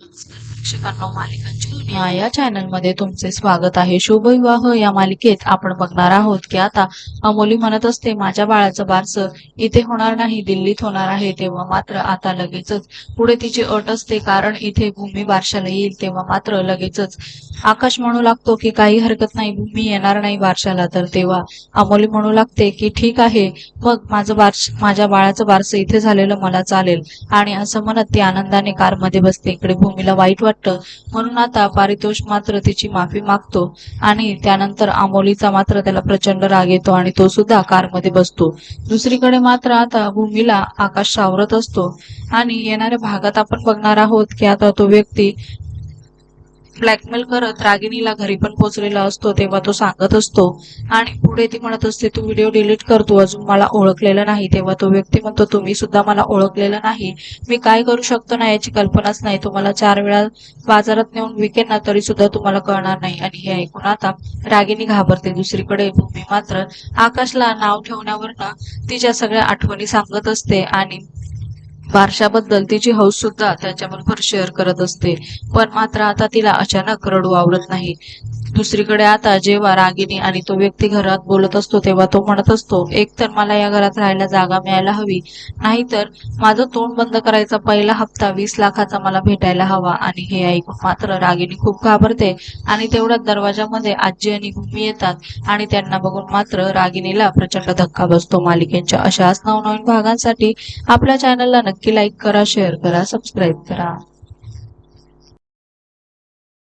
प्रेक्षकांनो मालिकांची दुनिया या चॅनलमध्ये तुमचे स्वागत आहे. शुभविवाह या मालिकेत आपण बघणार आहोत की आता अमोली म्हणत असते माझ्या बाळाचं बारसं इथे होणार नाही दिल्लीत होणार आहे. तेव्हा मात्र आता लगेचच पुढे तिची अट असते कारण इथे भूमी बारशाला येईल. तेव्हा मात्र लगेचच आकाश म्हणू लागतो की काही हरकत नाही भूमी येणार नाही बारशाला. तर तेव्हा अमोली म्हणू लागते की ठीक आहे मग माझं बारस माझ्या बाळाचं बारसं इथे झालेलं मला चालेल. आणि असं म्हणत ती आनंदाने कारमध्ये बसते. इकडे भूमीला वाईट वाटतं. म्हणून आता पारितोष मात्र तिची माफी मागतो आणि त्यानंतर अमोलीचा मात्र त्याला प्रचंड राग येतो आणि तो सुद्धा कारमध्ये बसतो. दुसरीकडे मात्र आता भूमीला आकाश सावरत असतो आणि येणाऱ्या भागात आपण बघणार आहोत की आता तो व्यक्ती ब्लॅकमेल करत रागिणीला घरी पण पोहोचलेला असतो तेव्हा तो सांगत असतो आणि पुढे ती म्हणत असते तू व्हिडिओ डिलीट करतो अजून मला ओळखलेलं नाही. तेव्हा तो व्यक्ती म्हणतो तुम्ही सुद्धा मला ओळखलेलं नाही. मी काय करू शकतो ना याची कल्पनाच नाही. तुम्हाला चार वेळा बाजारात नेऊन विकेन ना तरी सुद्धा तुम्हाला कळणार नाही. आणि हे ऐकून आता रागिणी घाबरते. दुसरीकडे भूमी मात्र आकाशला नाव ठेवण्यावरनं तिच्या सगळ्या आठवणी सांगत असते आणि बारशाबद्दल तिची हौस सुद्धा त्याच्याबरोबर शेअर करत असते. पण मात्र आता तिला अचानक रडू आवडत नाही. दुसरीकडे आता जेव्हा रागिनी आणि तो व्यक्ती घरात बोलत असतो तेव्हा तो म्हणत असतो एक तर मला या घरात राहायला जागा मिळायला हवी नाहीतर माझं तोंड बंद करायचा पहिला हप्ता वीस लाखाचा मला भेटायला हवा. आणि हे ऐकून मात्र रागिनी खूप घाबरते आणि तेवढ्यात दरवाजामध्ये आजी आणि भूमी येतात आणि त्यांना बघून मात्र रागिनीला प्रचंड धक्का बसतो. मालिकेच्या अशाच नवनवीन भागांसाठी आपल्या चॅनलला नक्की लाईक करा शेअर करा सबस्क्राईब करा.